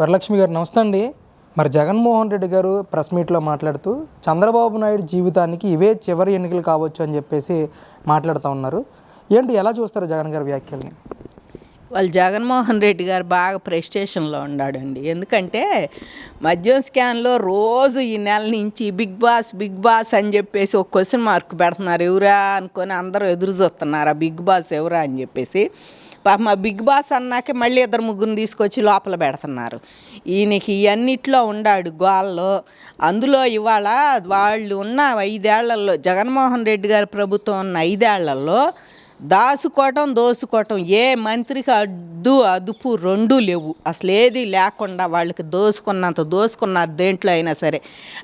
వరలక్ష్మి గారు నమస్తే అండి. మరి జగన్మోహన్ రెడ్డి గారు ప్రెస్ మీట్లో మాట్లాడుతూ చంద్రబాబు నాయుడు జీవితానికి ఇవే చివరి ఎన్నికలు కావచ్చు అని చెప్పేసి మాట్లాడుతూ ఉన్నారు. ఏంటి ఎలా చూస్తారు జగన్ గారి వ్యాఖ్యల్ని? వాళ్ళు జగన్మోహన్ రెడ్డి గారు బాగా ప్రెస్టేషన్లో ఉన్నాడండి ఎందుకంటే మద్యం స్కాన్లో రోజు ఈ నెల నుంచి బిగ్ బాస్ బిగ్ బాస్ అని చెప్పేసి ఒక క్వశ్చన్ మార్క్ పెడుతున్నారు. ఎవరా అనుకొని అందరూ ఎదురు చూస్తున్నారు? ఆ బిగ్ బాస్ ఎవరా అని చెప్పేసి. పాపం ఆ బిగ్ బాస్ అన్నాకే మళ్ళీ ఇద్దరు ముగ్గురిని తీసుకొచ్చి లోపల పెడుతున్నారు. ఈయనకి ఇవన్నిట్లో ఉండాడు గోల్లో. అందులో ఇవాళ వాళ్ళు ఉన్న ఐదేళ్ళలో జగన్మోహన్ రెడ్డి గారి ప్రభుత్వం ఉన్న ఐదేళ్ళలో దాసుకోవటం దోసుకోవటం ఏ మంత్రికి అడ్డు అదుపు రెండూ లేవు. అసలు ఏది లేకుండా వాళ్ళకి దోసుకున్నంత దోసుకున్నారు దేంట్లో అయినా సరే.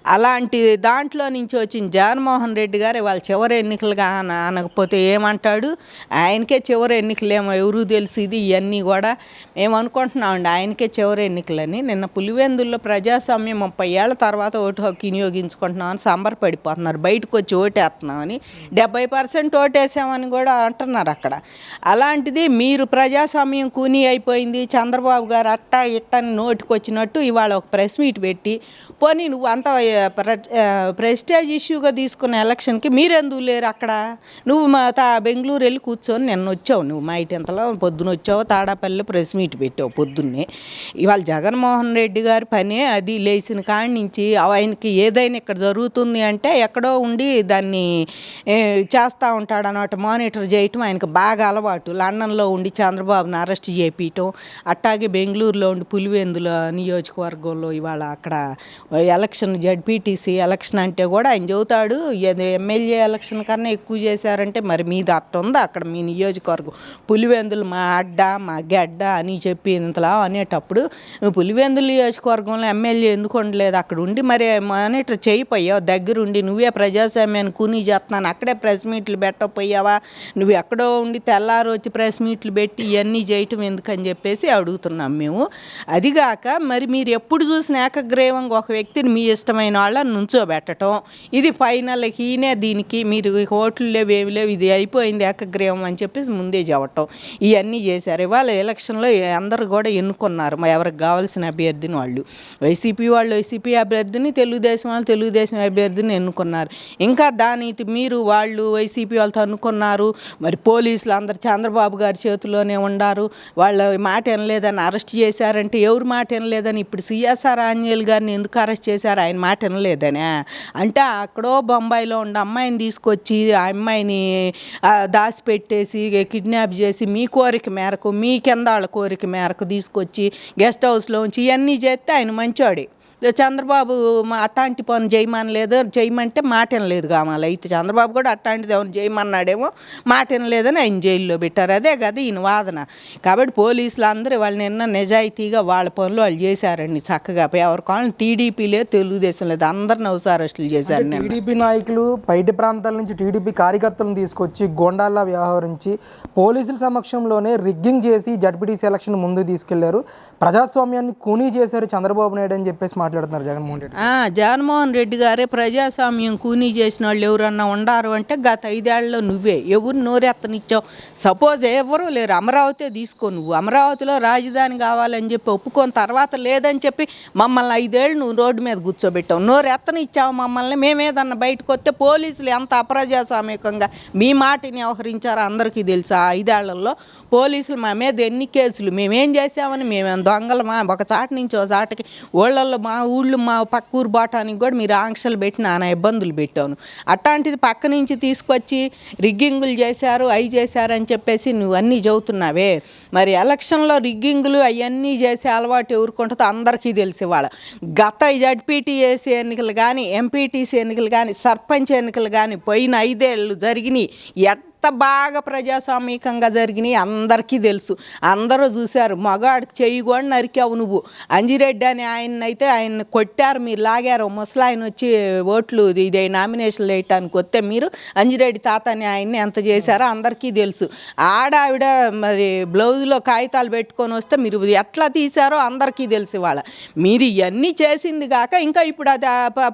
అలాంటి దాంట్లో నుంచి వచ్చిన జగన్మోహన్ రెడ్డి గారు వాళ్ళ చివరి ఎన్నికలుగా అనకపోతే ఏమంటాడు? ఆయనకే చివరి ఎన్నికలేమో ఎవరు తెలుసు ఇది ఇవన్నీ కూడా. మేము అనుకుంటున్నామండి ఆయనకే చివరి ఎన్నికలని. నిన్న పులివెందుల్లో ప్రజాస్వామ్యం ముప్పై ఏళ్ళ తర్వాత ఓటు హక్కు వినియోగించుకుంటున్నామని సంబరపడిపోతున్నారు. బయటకు వచ్చి ఓటేస్తున్నామని. డెబ్బై పర్సెంట్ ఓటేసామని కూడా అంటున్నారు అక్కడ. అలాంటిది మీరు ప్రజాస్వామ్యం కూని అయిపోయింది చంద్రబాబు గారు అట్టా ఇట్టని అని వచ్చినట్టు ఇవాళ ఒక ప్రెస్ మీట్ పెట్టి పోనీ నువ్వు అంత ప్రెస్టేజ్ ఇష్యూగా తీసుకున్న ఎలక్షన్కి మీరెందుకు లేరు అక్కడ? నువ్వు మా తా బెంగళూరు వెళ్ళి కూర్చొని నిన్న వచ్చావు నువ్వు మా ఇంటింతలో పొద్దున వచ్చావు తాడాపల్లి ప్రెస్ మీట్ పెట్టావు పొద్దున్నే. ఇవాళ జగన్మోహన్ రెడ్డి గారి పనే అది లేచిన కాడి నుంచి ఆయనకి ఏదైనా ఇక్కడ జరుగుతుంది అంటే ఎక్కడో ఉండి దాన్ని చేస్తూ ఉంటాడు అన్నమాట మానిటర్ చేయటం ఆయనకు బాగా అలవాటు. లండన్లో ఉండి చంద్రబాబుని అరెస్ట్ చేపించటం అట్టాగే బెంగళూరులో ఉండి పులివెందుల నియోజకవర్గంలో ఇవాళ అక్కడ ఎలక్షన్ జడ్పీటీసీ ఎలక్షన్ అంటే కూడా ఆయన చెబుతాడు ఎమ్మెల్యే ఎలక్షన్ కన్నా ఎక్కువ చేశారంటే మరి మీది అట్ట ఉందా? అక్కడ మీ నియోజకవర్గం పులివెందులు మా అడ్డ మా గడ్డ అని చెప్పి ఇంతలా అనేటప్పుడు పులివెందులు నియోజకవర్గంలో ఎమ్మెల్యే ఎందుకు ఉండలేదు? అక్కడ ఉండి మరి మానిటర్ చేయిపోయావు దగ్గరుండి నువ్వే ప్రజాస్వామ్యాన్ని కూనీ చేస్తున్నాను అక్కడే ప్రెస్ మీట్లు పెట్టకపోయావా? నువ్వు ఎక్కడో ఉండి తెల్లారు వచ్చి ప్రెస్ మీట్లు పెట్టి ఇవన్నీ చేయటం ఎందుకని చెప్పేసి అడుగుతున్నాం మేము. అదిగాక మరి మీరు ఎప్పుడు చూసిన ఏకగ్రీవంగా ఒక వ్యక్తిని మీ ఇష్టమైన వాళ్ళని నుంచోబెట్టడం ఇది ఫైనల్ ఈయనే దీనికి మీరు ఇక ఓట్లు లేవు ఏమి లేవు ఇది అయిపోయింది ఏకగ్రీవం అని చెప్పేసి ముందే చెప్పటం. ఇవన్నీ చేశారు. ఇవాళ ఎలక్షన్లో అందరూ కూడా ఎన్నుకున్నారు. మా ఎవరికి కావాల్సిన అభ్యర్థిని వాళ్ళు. వైసీపీ వాళ్ళు వైసీపీ అభ్యర్థిని తెలుగుదేశం వాళ్ళు తెలుగుదేశం అభ్యర్థిని ఎన్నుకున్నారు. ఇంకా దాని మీరు వాళ్ళు వైసీపీ వాళ్ళతో అనుకున్నారు. మరి పోలీసులు అందరు చంద్రబాబు గారి చేతిలోనే ఉండారు. వాళ్ళ మాట వినలేదని అరెస్ట్ చేశారంటే ఎవరి మాట వినలేదని ఇప్పుడు సిఎస్ఆర్ ఆంజనేయులు గారిని ఎందుకు అరెస్ట్ చేశారు? ఆయన మాట వినలేదనే. అంటే అక్కడో బొంబాయిలో ఉన్న అమ్మాయిని తీసుకొచ్చి ఆ అమ్మాయిని ఆ, దాచిపెట్టేసి కిడ్నాప్ చేసి మీ కోరిక మేరకు మీ కింద వాళ్ళ కోరిక మేరకు తీసుకొచ్చి గెస్ట్ హౌస్లో ఉంచి ఇవన్నీ చేస్తే ఆయన మంచోడే. చంద్రబాబు మా అట్లాంటి పని చేయమనలేదు చేయమంటే మాట వినలేదు కావాలి అయితే చంద్రబాబు కూడా అట్లాంటిది ఏమైనా చేయమన్నాడేమో మాట వినలేదని ఆయన జైల్లో పెట్టారు. అదే కదా ఈయన వాదన. కాబట్టి పోలీసులు అందరూ వాళ్ళు నిన్న నిజాయితీగా వాళ్ళ పనులు వాళ్ళు చేశారండి చక్కగా. ఎవరి కాలం టీడీపీ లేదు తెలుగుదేశం లేదు. అందరిని అరెస్టులు చేశారు టీడీపీ నాయకులు బయట ప్రాంతాల నుంచి టీడీపీ కార్యకర్తలను తీసుకొచ్చి గోండాల్లా వ్యవహరించి పోలీసుల సమక్షంలోనే రిగ్గింగ్ చేసి జడ్పీటీసీ ఎలక్షన్ ముందుకు తీసుకెళ్ళారు. ప్రజాస్వామ్యాన్ని కూనీ చేశారు చంద్రబాబు నాయుడు అని చెప్పేసి మాట్లాడుతున్నారు జగన్మోహన్ రెడ్డి. ఆ, జగన్మోహన్ రెడ్డి గారే ప్రజాస్వామ్యం కూనీ చేసిన వాళ్ళు ఎవరన్నా ఉండారు అంటే గత ఐదేళ్ళలో నువ్వే. ఎవరు నోరెత్తనిచ్చావు? సపోజ్ ఎవరు లేరు. అమరావతి తీసుకో నువ్వు. అమరావతిలో రాజధాని కావాలని చెప్పి ఒప్పుకొని తర్వాత లేదని చెప్పి మమ్మల్ని ఐదేళ్ళు నువ్వు రోడ్డు మీద కూర్చోబెట్టావు. నోరెత్తనిచ్చావు మమ్మల్ని. మేమేదన్నా బయటకు వస్తే పోలీసులు ఎంత అప్రజాస్వామికంగా మీ మాటని వ్యవహరించారో అందరికీ తెలుసు? ఆ ఐదేళ్ళలో పోలీసులు మా మీద ఎన్ని కేసులు? మేమేం చేసామని మేమేం దొంగలమా ఒక చాట నుంచి ఒక చాటకి. ఊళ్ళల్లో మా మా ఊళ్ళు మా పక్క ఊరు బాటానికి కూడా మీరు ఆంక్షలు పెట్టి నానా ఇబ్బందులు పెట్టాను. అట్లాంటిది పక్క నుంచి తీసుకొచ్చి రిగ్గింగులు చేశారు అవి చేశారు అని చెప్పేసి నువ్వు అన్నీ చెబుతున్నావే మరి ఎలక్షన్లో రిగ్గింగులు అవన్నీ చేసే అలవాటు ఎవరుకుంటుందో అందరికీ తెలిసి వాళ్ళ గత జడ్పీటీఎస్సీ ఎన్నికలు కానీ ఎంపీటీసీ ఎన్నికలు కానీ సర్పంచ్ ఎన్నికలు కానీ పోయిన ఐదేళ్ళు జరిగినాయి. ఎట్ ఎంత బాగా ప్రజాస్వామికంగా జరిగినాయి అందరికీ తెలుసు. అందరూ చూశారు మగాడికి చెయ్యి కూడా నరికావు నువ్వు. అంజిరెడ్డి అని ఆయన అయితే ఆయన కొట్టారు మీరు లాగారు. ముసలాయన వచ్చి ఓట్లు ఇదే నామినేషన్లు వేయటానికి వస్తే మీరు అంజిరెడ్డి తాత అని ఆయన్ని ఎంత చేశారో అందరికీ తెలుసు. ఆడావిడ మరి బ్లౌజ్లో కాగితాలు పెట్టుకొని వస్తే మీరు ఎట్లా తీశారో అందరికీ తెలుసు వాళ్ళ మీరు ఇవన్నీ చేసింది కాక ఇంకా ఇప్పుడు అది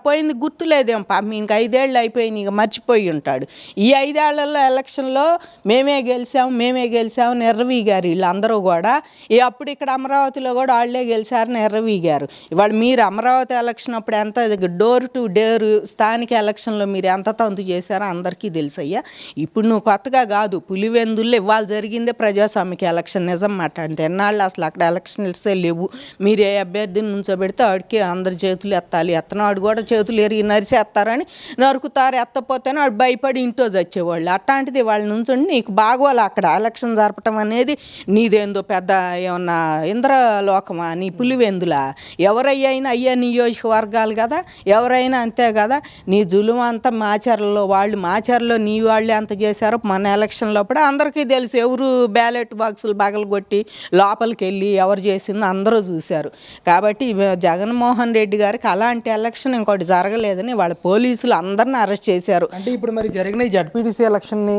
పోయింది గుర్తులేదేం పాపం ఇంక ఐదేళ్ళు అయిపోయింది ఇక మర్చిపోయి ఉంటాడు. ఈ ఐదేళ్ళలో ఎలక్షన్ ఎలక్షన్లో మేమే గెలిచాం మేమే గెలిచాం ఎర్రవీగారు గారు వీళ్ళందరూ కూడా. ఈ అప్పుడు ఇక్కడ అమరావతిలో కూడా వాళ్ళే గెలిచారని ఎర్రవీగారు. గారు ఇవాళ మీరు అమరావతి ఎలక్షన్ అప్పుడు ఎంత డోర్ టు డోర్ స్థానిక ఎలక్షన్లో మీరు ఎంత తంతు చేశారో అందరికీ తెలుసయ్యా. ఇప్పుడు నువ్వు కొత్తగా కాదు పులివెందుల్లో ఇవాళ జరిగిందే ప్రజాస్వామిక ఎలక్షన్ నిజం మాట్లాడితే ఎన్నాళ్ళు అసలు అక్కడ ఎలక్షన్సే లేవు. మీరు ఏ అభ్యర్థిని నుంచోబెడితే ఆడికి అందరి చేతులు ఎత్తాలి. ఎత్తనాడు కూడా చేతులు ఎరిగి నరిసేస్తారని నరుకుతారు ఎత్తపోతేనే వాడు భయపడి ఇంట్లో చచ్చేవాళ్ళు. అట్లాంటిది వాళ్ళ నుంచండి నీకు బాగోవాలి అక్కడ ఎలక్షన్ జరపటం అనేది నీదేందో పెద్ద ఏమన్నా ఇంద్రలోకమా నీ పులివెందులా? ఎవరయ్యైనా అయ్యా నియోజకవర్గాలు కదా ఎవరైనా అంతే కదా? నీ జులుమంతా అంతా మాచర్లలో వాళ్ళు మాచర్లో నీ వాళ్ళే అంత చేశారో. మన ఎలక్షన్ లోపల అందరికీ తెలుసు ఎవరు బ్యాలెట్ బాక్సులు పగలగొట్టి లోపలికి వెళ్ళి ఎవరు చేసిందో అందరూ చూశారు. కాబట్టి జగన్మోహన్ రెడ్డి గారికి అలాంటి ఎలక్షన్ ఇంకోటి జరగలేదని వాళ్ళ పోలీసులు అందరిని అరెస్ట్ చేశారు. అంటే ఇప్పుడు మరి జరిగిన జడ్పీటీసీ ఎలక్షన్ని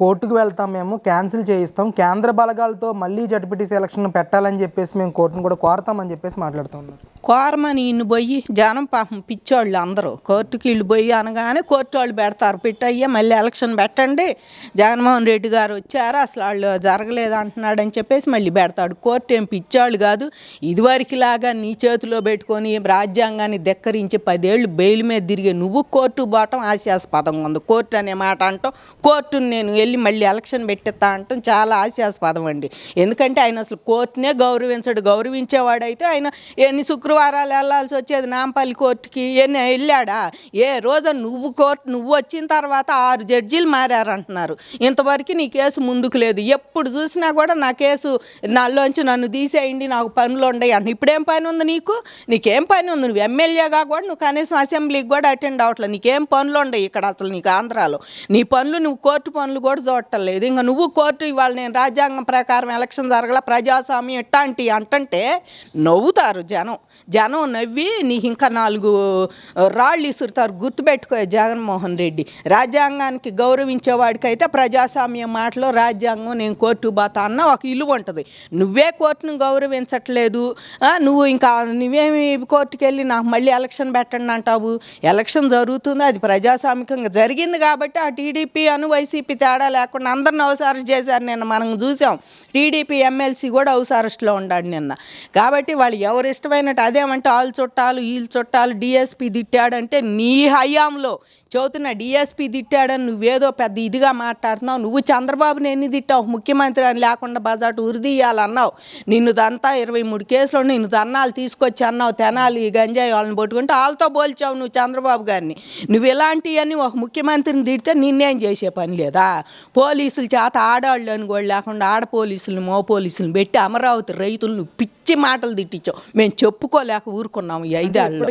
కోర్టుకు వెళ్తాం మేము క్యాన్సిల్ చేయిస్తాం. కేంద్ర బలగాలతో మళ్ళీ జడ్పీటీసీ ఎలక్షన్ పెట్టాలని చెప్పేసి మేము కోర్టును కూడా కోరతామని చెప్పేసి మాట్లాడుతూ ఉన్నారు. కోరమని ఇన్ని పోయి జనం పాపం పిచ్చోళ్ళు అందరూ. కోర్టుకి ఇల్లు పోయి అనగానే కోర్టు వాళ్ళు పెడతారు. పెట్టయ్యా మళ్ళీ ఎలక్షన్ పెట్టండి. జగన్మోహన్ రెడ్డి గారు వచ్చారు. అసలు వాళ్ళు జరగలేదు అంటున్నాడు అని చెప్పేసి మళ్ళీ పెడతాడు. కోర్టు ఏం పిచ్చోళ్ళు కాదు. ఇదివరకులాగా నీ చేతిలో పెట్టుకొని రాజ్యాంగాన్ని ధిక్కరించి పదేళ్ళు బెయిల్ మీద తిరిగే నువ్వు కోర్టు పోవటం హాస్యాస్పదంగా ఉంది. కోర్టు అనే మాట అంటాం కోర్టును నేను వెళ్ళి మళ్ళీ ఎలక్షన్ పెట్టేస్తా అంటాం. చాలా హాస్యాస్పదం అండి. ఎందుకంటే ఆయన అసలు కోర్టునే గౌరవించడు. గౌరవించేవాడైతే ఆయన ఎన్ని శుక్రవారాలు వెళ్ళాల్సి వచ్చేది? నాంపల్లి కోర్టుకి ఎన్ని వెళ్ళాడా? ఏ రోజు నువ్వు కోర్టు నువ్వు వచ్చిన తర్వాత ఆరు జడ్జీలు మారారంటున్నారు. ఇంతవరకు నీ కేసు ముందుకు లేదు. ఎప్పుడు చూసినా కూడా నా కేసు నాలోంచి నన్ను తీసేయండి నాకు పనులు ఉండయి అంటే ఇప్పుడేం పని ఉంది నీకు? నీకేం పని ఉంది? నువ్వు ఎమ్మెల్యేగా కూడా నువ్వు కనీసం అసెంబ్లీకి కూడా అటెండ్ అవ్వట్లేదు నీకేం పనులు ఉండవు ఇక్కడ అసలు నీకు ఆంధ్రాలో. నీ పనులు నువ్వు కోర్టు పనులు కూడా చూడటలేదు ఇంకా నువ్వు కోర్టు ఇవాళ నేను రాజ్యాంగం ప్రకారం ఎలక్షన్ జరగల ప్రజాస్వామ్యం ఇట్లాంటి అంటంటే నవ్వుతారు జనం. జనం నవ్వి నీకు ఇంకా నాలుగు రాళ్ళు ఇసురుతారు. గుర్తుపెట్టుకో జగన్మోహన్ రెడ్డి. రాజ్యాంగానికి గౌరవించేవాడికైతే ప్రజాస్వామ్యం మాటలో రాజ్యాంగం నేను కోర్టు బాతా అన్న ఒక ఇల్లు ఉంటుంది. నువ్వే కోర్టును గౌరవించట్లేదు. నువ్వు ఇంకా నువ్వేమి కోర్టుకి వెళ్ళి నాకు మళ్ళీ ఎలక్షన్ పెట్టండి అంటావు? ఎలక్షన్ జరుగుతుంది. అది ప్రజాస్వామికంగా జరిగింది కాబట్టి ఆ టీడీపీ అను వైసీపీ తేడా లేకుండా అందరిని హౌస్ అరెస్ట్ చేశారు నిన్న. మనం చూసాం. టీడీపీ ఎమ్మెల్సీ కూడా హౌస్ అరెస్ట్లో ఉన్నాడు నిన్న. కాబట్టి వాళ్ళు ఎవరు ఇష్టమైనట్టు అదేమంటే వాళ్ళు చుట్టాలు వీళ్ళు చుట్టాలు డిఎస్పీ తిట్టాడంటే నీ హయాంలో. చదువుతున్న డిఎస్పీ తిట్టాడని నువ్వేదో పెద్ద ఇదిగా మాట్లాడుతున్నావు. నువ్వు చంద్రబాబుని ఎన్ని తిట్టావు? ముఖ్యమంత్రి అని లేకుండా బజాటు ఉరిదీయాలన్నావు నిన్ను దంతా ఇరవై మూడు కేసులు నిన్ను దన్నాలు తీసుకొచ్చి అన్నావు. తెనాలి గంజాయి వాళ్ళని పట్టుకుంటే వాళ్ళతో పోల్చావు నువ్వు చంద్రబాబు గారిని. నువ్వు ఇలాంటివన్నీ ఒక ముఖ్యమంత్రిని తిడితే నిన్నేం చేసే పని లేదా? పోలీసుల చేత ఆడాళ్ళు అని కూడా లేకుండా ఆడ పోలీసులు మో పోలీసులు పెట్టి అమరావతి రైతులను పిచ్చి మాటలు తిట్టించాం మేము చెప్పుకోలేక ఊరుకున్నాము ఈ ఐదేళ్ళు